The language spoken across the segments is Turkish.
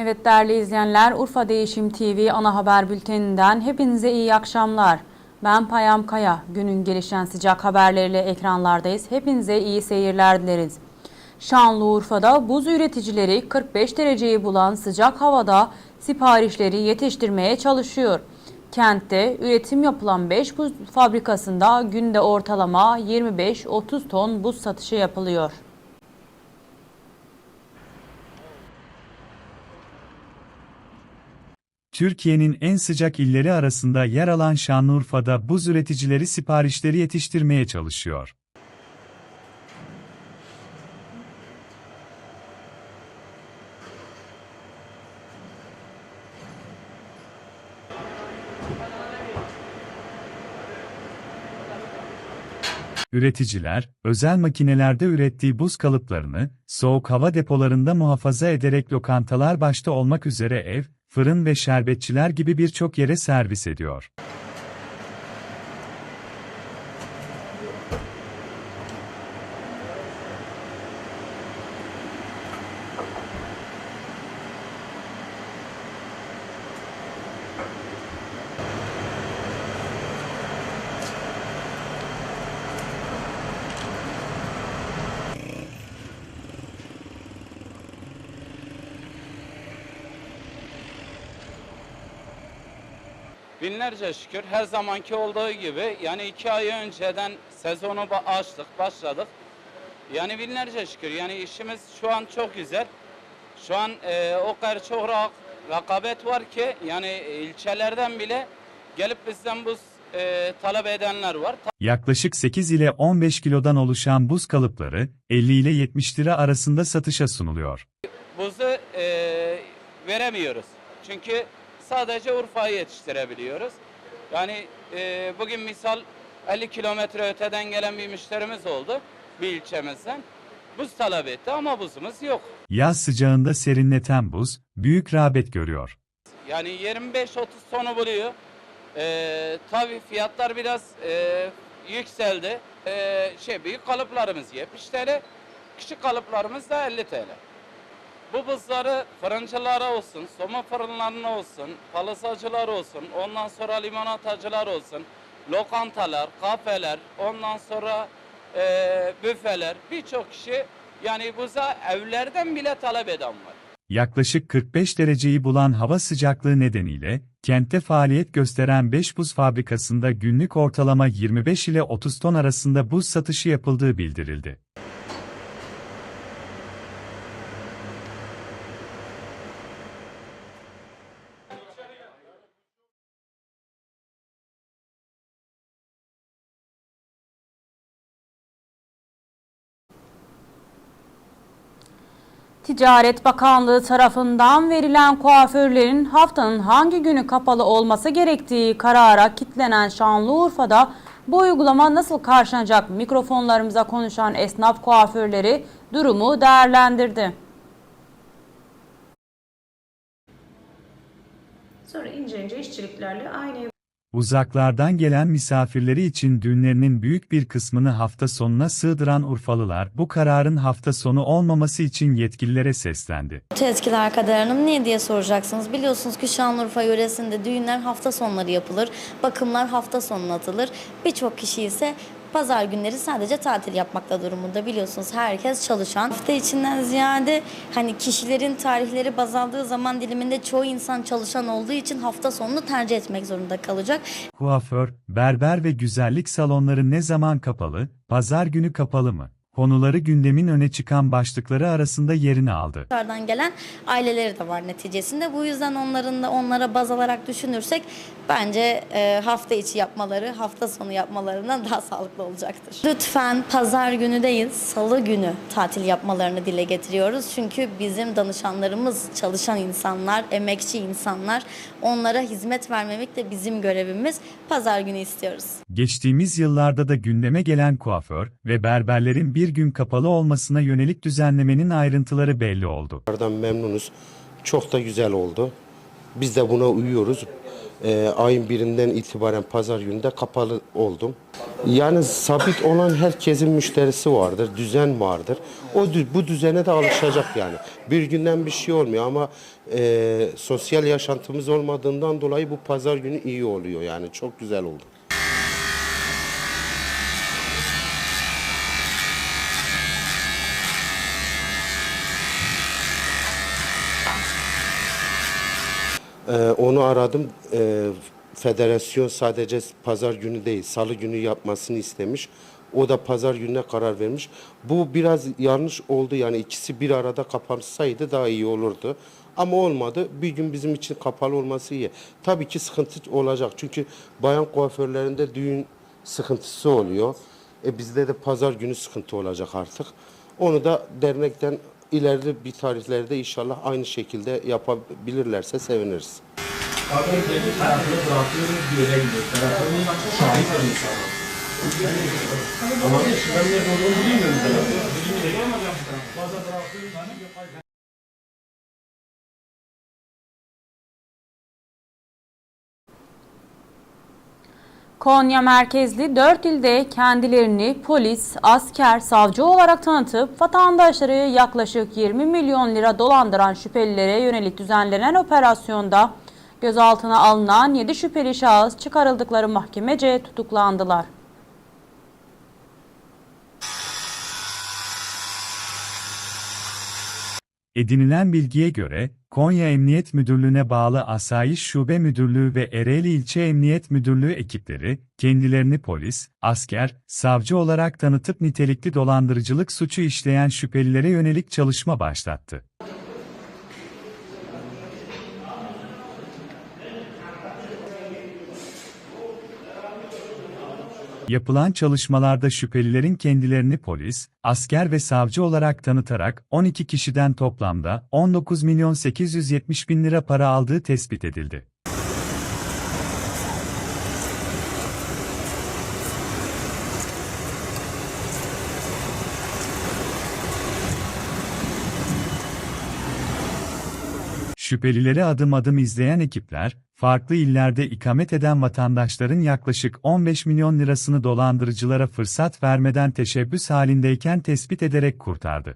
Evet değerli izleyenler Urfa Değişim TV ana haber bülteninden hepinize iyi akşamlar. Ben Payam Kaya. Günün gelişen sıcak haberleriyle ekranlardayız. Hepinize iyi seyirler dileriz. Şanlıurfa'da buz üreticileri 45 dereceyi bulan sıcak havada siparişleri yetiştirmeye çalışıyor. Kentte üretim yapılan 5 buz fabrikasında günde ortalama 25-30 ton buz satışı yapılıyor. Türkiye'nin en sıcak illeri arasında yer alan Şanlıurfa'da buz üreticileri siparişleri yetiştirmeye çalışıyor. Üreticiler, özel makinelerde ürettiği buz kalıplarını, soğuk hava depolarında muhafaza ederek lokantalar başta olmak üzere ev, fırın ve şerbetçiler gibi birçok yere servis ediyor. Binlerce şükür her zamanki olduğu gibi yani iki ay önceden sezonu açtık, başladık. Yani binlerce şükür yani işimiz şu an çok güzel. Şu an e, o kadar çok ra- rakabet var ki yani ilçelerden bile gelip bizden buz e, talep edenler var. Yaklaşık 8 ile 15 kilodan oluşan buz kalıpları 50 ile 70 lira arasında satışa sunuluyor. buzu e, veremiyoruz. Çünkü sadece Urfa'yı yetiştirebiliyoruz. Yani e, bugün misal 50 kilometre öteden gelen bir müşterimiz oldu bir ilçemizden. Buz talep etti ama buzumuz yok. Yaz sıcağında serinleten buz büyük rağbet görüyor. Yani 25-30 tonu buluyor. E, tabii fiyatlar biraz e, yükseldi. E, şey büyük kalıplarımız 70 TL, küçük kalıplarımız da 50 TL. Bu buzları fırıncılara olsun, somun fırınlarına olsun, palasacılar olsun, ondan sonra limonatacılar olsun, lokantalar, kafeler, ondan sonra eee büfeler, birçok kişi yani buza evlerden bile talep eden var. Yaklaşık 45 dereceyi bulan hava sıcaklığı nedeniyle, kentte faaliyet gösteren 5 buz fabrikasında günlük ortalama 25 ile 30 ton arasında buz satışı yapıldığı bildirildi. Ticaret Bakanlığı tarafından verilen kuaförlerin haftanın hangi günü kapalı olması gerektiği karara kitlenen Şanlıurfa'da bu uygulama nasıl karşılanacak mikrofonlarımıza konuşan esnaf kuaförleri durumu değerlendirdi. Sonra ince ince işçiliklerle aynı Uzaklardan gelen misafirleri için düğünlerinin büyük bir kısmını hafta sonuna sığdıran Urfalılar bu kararın hafta sonu olmaması için yetkililere seslendi. Tezkiler Kader Hanım niye diye soracaksınız. Biliyorsunuz ki Şanlıurfa yöresinde düğünler hafta sonları yapılır. Bakımlar hafta sonuna atılır. Birçok kişi ise pazar günleri sadece tatil yapmakta durumunda. Biliyorsunuz herkes çalışan. Hafta içinden ziyade hani kişilerin tarihleri baz aldığı zaman diliminde çoğu insan çalışan olduğu için hafta sonunu tercih etmek zorunda kalacak. Kuaför, berber ve güzellik salonları ne zaman kapalı, pazar günü kapalı mı? Konuları gündemin öne çıkan başlıkları arasında yerini aldı. Dışarıdan gelen aileleri de var neticesinde. Bu yüzden onların da onlara baz alarak düşünürsek bence e, hafta içi yapmaları hafta sonu yapmalarından daha sağlıklı olacaktır. Lütfen pazar günü değil salı günü tatil yapmalarını dile getiriyoruz. Çünkü bizim danışanlarımız çalışan insanlar, emekçi insanlar. Onlara hizmet vermemek de bizim görevimiz. Pazar günü istiyoruz. Geçtiğimiz yıllarda da gündeme gelen kuaför ve berberlerin bir gün kapalı olmasına yönelik düzenlemenin ayrıntıları belli oldu. Memnunuz. Çok da güzel oldu. Biz de buna uyuyoruz. e, ayın birinden itibaren pazar günü de kapalı oldum. Yani sabit olan herkesin müşterisi vardır, düzen vardır. O bu düzene de alışacak yani. Bir günden bir şey olmuyor ama e, sosyal yaşantımız olmadığından dolayı bu pazar günü iyi oluyor yani çok güzel oldu. Ee, onu aradım. Ee, federasyon sadece pazar günü değil, salı günü yapmasını istemiş. O da pazar gününe karar vermiş. Bu biraz yanlış oldu. Yani ikisi bir arada kapansaydı daha iyi olurdu. Ama olmadı. Bir gün bizim için kapalı olması iyi. Tabii ki sıkıntı olacak. Çünkü bayan kuaförlerinde düğün sıkıntısı oluyor. E bizde de pazar günü sıkıntı olacak artık. Onu da dernekten ileride bir tarihlerde inşallah aynı şekilde yapabilirlerse seviniriz. Ama ben nerede olduğunu bilmiyorum. Bilmiyorum. Bazen Konya merkezli 4 ilde kendilerini polis, asker, savcı olarak tanıtıp vatandaşları yaklaşık 20 milyon lira dolandıran şüphelilere yönelik düzenlenen operasyonda gözaltına alınan 7 şüpheli şahıs çıkarıldıkları mahkemece tutuklandılar. Edinilen bilgiye göre, Konya Emniyet Müdürlüğü'ne bağlı Asayiş Şube Müdürlüğü ve Ereğli İlçe Emniyet Müdürlüğü ekipleri, kendilerini polis, asker, savcı olarak tanıtıp nitelikli dolandırıcılık suçu işleyen şüphelilere yönelik çalışma başlattı. Yapılan çalışmalarda şüphelilerin kendilerini polis, asker ve savcı olarak tanıtarak 12 kişiden toplamda 19 milyon 870 bin lira para aldığı tespit edildi. Şüphelileri adım adım izleyen ekipler, farklı illerde ikamet eden vatandaşların yaklaşık 15 milyon lirasını dolandırıcılara fırsat vermeden teşebbüs halindeyken tespit ederek kurtardı.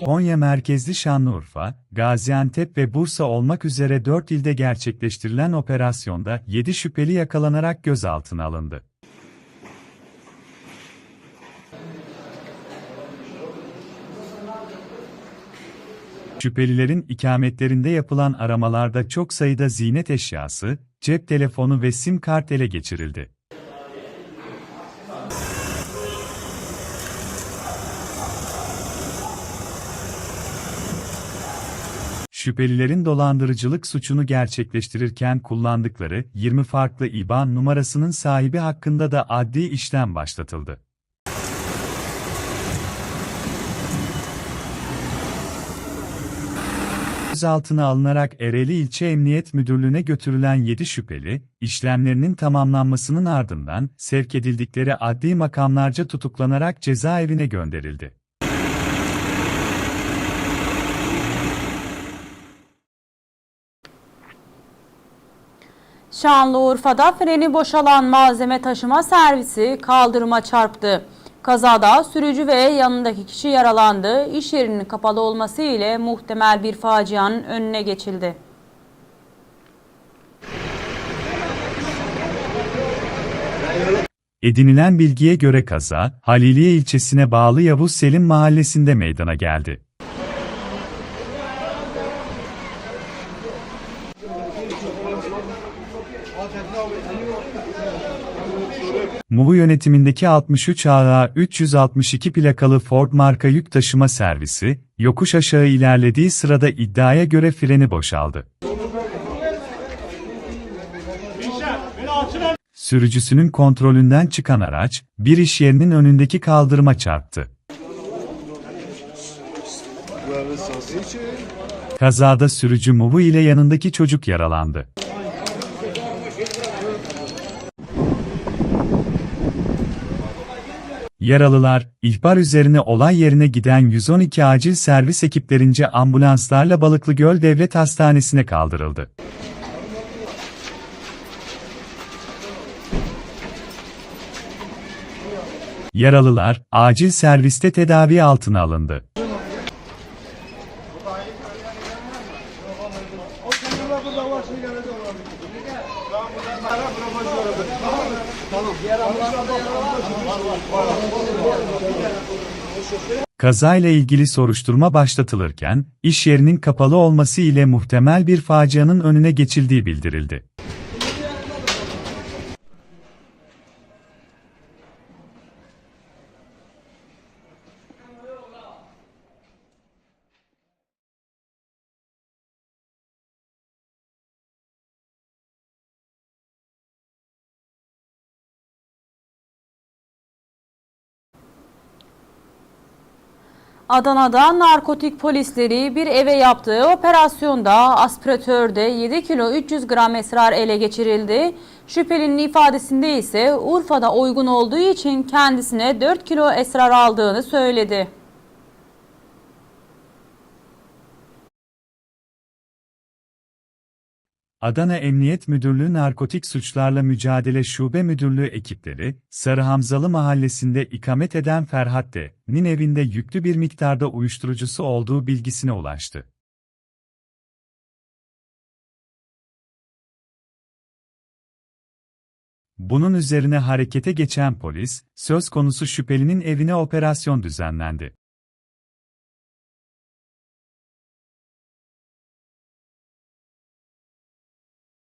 Konya merkezli Şanlıurfa, Gaziantep ve Bursa olmak üzere 4 ilde gerçekleştirilen operasyonda 7 şüpheli yakalanarak gözaltına alındı. Şüphelilerin ikametlerinde yapılan aramalarda çok sayıda ziynet eşyası, cep telefonu ve sim kart ele geçirildi. Şüphelilerin dolandırıcılık suçunu gerçekleştirirken kullandıkları 20 farklı IBAN numarasının sahibi hakkında da adli işlem başlatıldı. Gözaltına alınarak Ereğli İlçe Emniyet Müdürlüğü'ne götürülen 7 şüpheli, işlemlerinin tamamlanmasının ardından sevk edildikleri adli makamlarca tutuklanarak cezaevine gönderildi. Şanlıurfa'da freni boşalan malzeme taşıma servisi kaldırıma çarptı. Kazada sürücü ve yanındaki kişi yaralandı. İş yerinin kapalı olması ile muhtemel bir facianın önüne geçildi. Edinilen bilgiye göre kaza, Haliliye ilçesine bağlı Yavuz Selim mahallesinde meydana geldi. Muğu yönetimindeki 63 AA 362 plakalı Ford marka yük taşıma servisi, yokuş aşağı ilerlediği sırada iddiaya göre freni boşaldı. Sürücüsünün kontrolünden çıkan araç, bir iş yerinin önündeki kaldırıma çarptı. Kazada sürücü Muvu ile yanındaki çocuk yaralandı. Yaralılar, ihbar üzerine olay yerine giden 112 acil servis ekiplerince ambulanslarla Balıklıgöl Devlet Hastanesi'ne kaldırıldı. Yaralılar, acil serviste tedavi altına alındı. Kazayla ilgili soruşturma başlatılırken, iş yerinin kapalı olması ile muhtemel bir facianın önüne geçildiği bildirildi. Adana'da narkotik polisleri bir eve yaptığı operasyonda aspiratörde 7 kilo 300 gram esrar ele geçirildi. Şüphelinin ifadesinde ise Urfa'da uygun olduğu için kendisine 4 kilo esrar aldığını söyledi. Adana Emniyet Müdürlüğü Narkotik Suçlarla Mücadele Şube Müdürlüğü ekipleri, Sarı Hamzalı mahallesinde ikamet eden Ferhat D.'nin evinde yüklü bir miktarda uyuşturucusu olduğu bilgisine ulaştı. Bunun üzerine harekete geçen polis, söz konusu şüphelinin evine operasyon düzenlendi.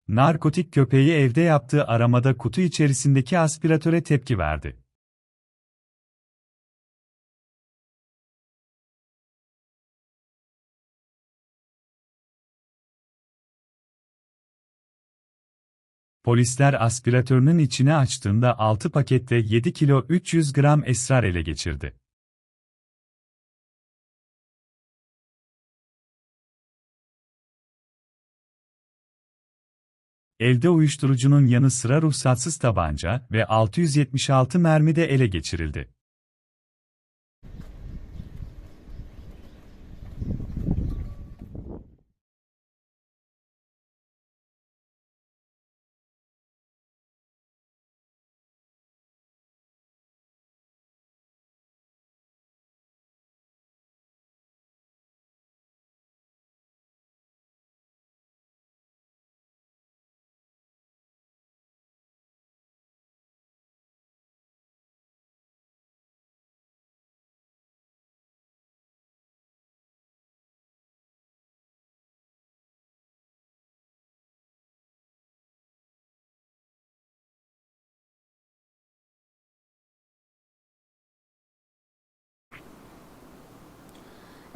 Narkotik köpeği evde yaptığı aramada kutu içerisindeki aspiratöre tepki verdi. Polisler aspiratörünün içine açtığında 6 pakette 7 kilo 300 gram esrar ele geçirdi. Elde uyuşturucunun yanı sıra ruhsatsız tabanca ve 676 mermi de ele geçirildi.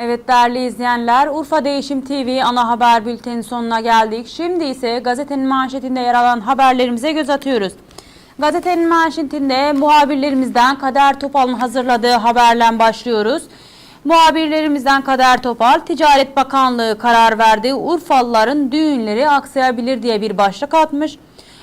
Evet değerli izleyenler, Urfa Değişim TV ana haber bültenin sonuna geldik. Şimdi ise gazetenin manşetinde yer alan haberlerimize göz atıyoruz. Gazetenin manşetinde muhabirlerimizden Kader Topal'ın hazırladığı haberle başlıyoruz. Muhabirlerimizden Kader Topal, Ticaret Bakanlığı karar verdi. Urfalıların düğünleri aksayabilir diye bir başlık atmış.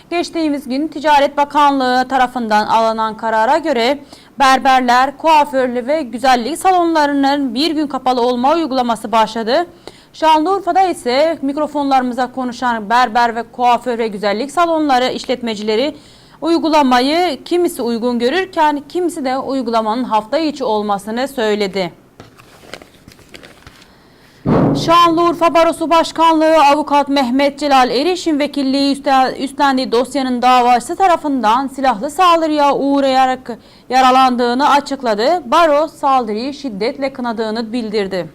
Geçtiğimiz gün Ticaret Bakanlığı tarafından alınan karara göre berberler, kuaförlü ve güzellik salonlarının bir gün kapalı olma uygulaması başladı. Şanlıurfa'da ise mikrofonlarımıza konuşan berber ve kuaför ve güzellik salonları işletmecileri uygulamayı kimisi uygun görürken kimisi de uygulamanın hafta içi olmasını söyledi. Şanlıurfa Barosu Başkanlığı Avukat Mehmet Celal Eriş'in vekilliği üstlendiği dosyanın davacısı tarafından silahlı saldırıya uğrayarak yaralandığını açıkladı. Baro saldırıyı şiddetle kınadığını bildirdi.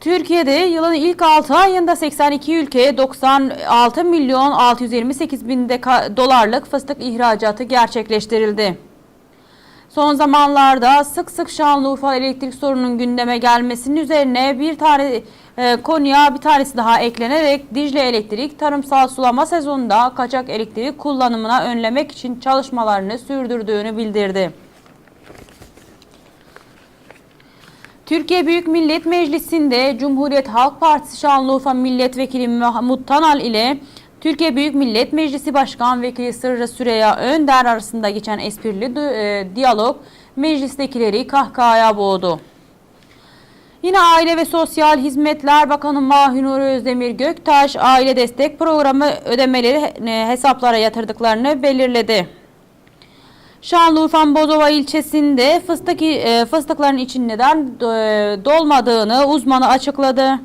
Türkiye'de yılın ilk 6 ayında 82 ülkeye 96 milyon 628 bin dolarlık fıstık ihracatı gerçekleştirildi. Son zamanlarda sık sık Şanlıurfa elektrik sorununun gündeme gelmesinin üzerine bir tane e, konuya bir tanesi daha eklenerek Dicle Elektrik tarımsal sulama sezonunda kaçak elektrik kullanımına önlemek için çalışmalarını sürdürdüğünü bildirdi. Türkiye Büyük Millet Meclisi'nde Cumhuriyet Halk Partisi Şanlıurfa Milletvekili Mahmut Tanal ile Türkiye Büyük Millet Meclisi Başkan Vekili Sırrı Süreyya Önder arasında geçen esprili e, diyalog meclistekileri kahkahaya boğdu. Yine Aile ve Sosyal Hizmetler Bakanı Mahinur Özdemir Göktaş, aile destek programı ödemeleri hesaplara yatırdıklarını belirledi. Şanlıurfa Bozova ilçesinde fıstık, e, fıstıkların için neden e, dolmadığını uzmanı açıkladı.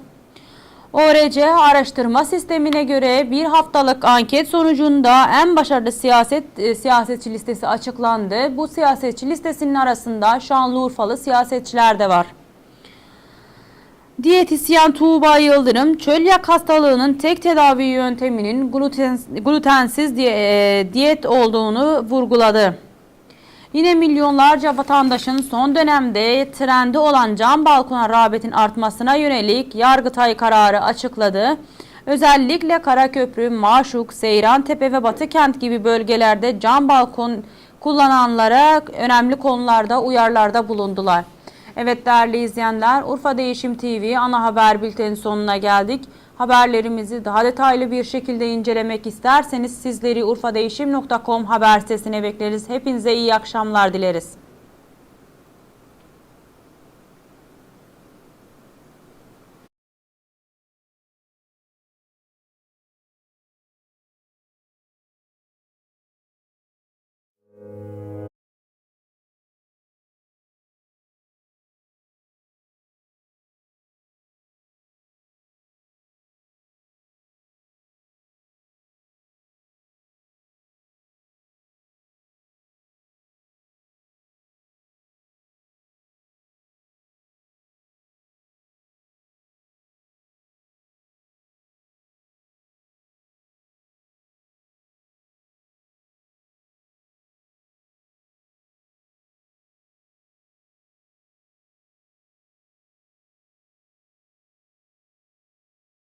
ORC araştırma sistemine göre bir haftalık anket sonucunda en başarılı siyaset e, siyasetçi listesi açıklandı. Bu siyasetçi listesinin arasında Şanlıurfalı siyasetçiler de var. Diyetisyen Tuğba Yıldırım, çölyak hastalığının tek tedavi yönteminin gluten, glutensiz diye, e, diyet olduğunu vurguladı. Yine milyonlarca vatandaşın son dönemde trendi olan cam balkona rağbetin artmasına yönelik Yargıtay kararı açıkladı. Özellikle Karaköprü, Maşuk, Seyrantepe ve Batıkent gibi bölgelerde cam balkon kullananlara önemli konularda uyarılarda bulundular. Evet değerli izleyenler, Urfa Değişim TV ana haber bültenin sonuna geldik. Haberlerimizi daha detaylı bir şekilde incelemek isterseniz sizleri urfadeğişim.com haber sitesine bekleriz. Hepinize iyi akşamlar dileriz.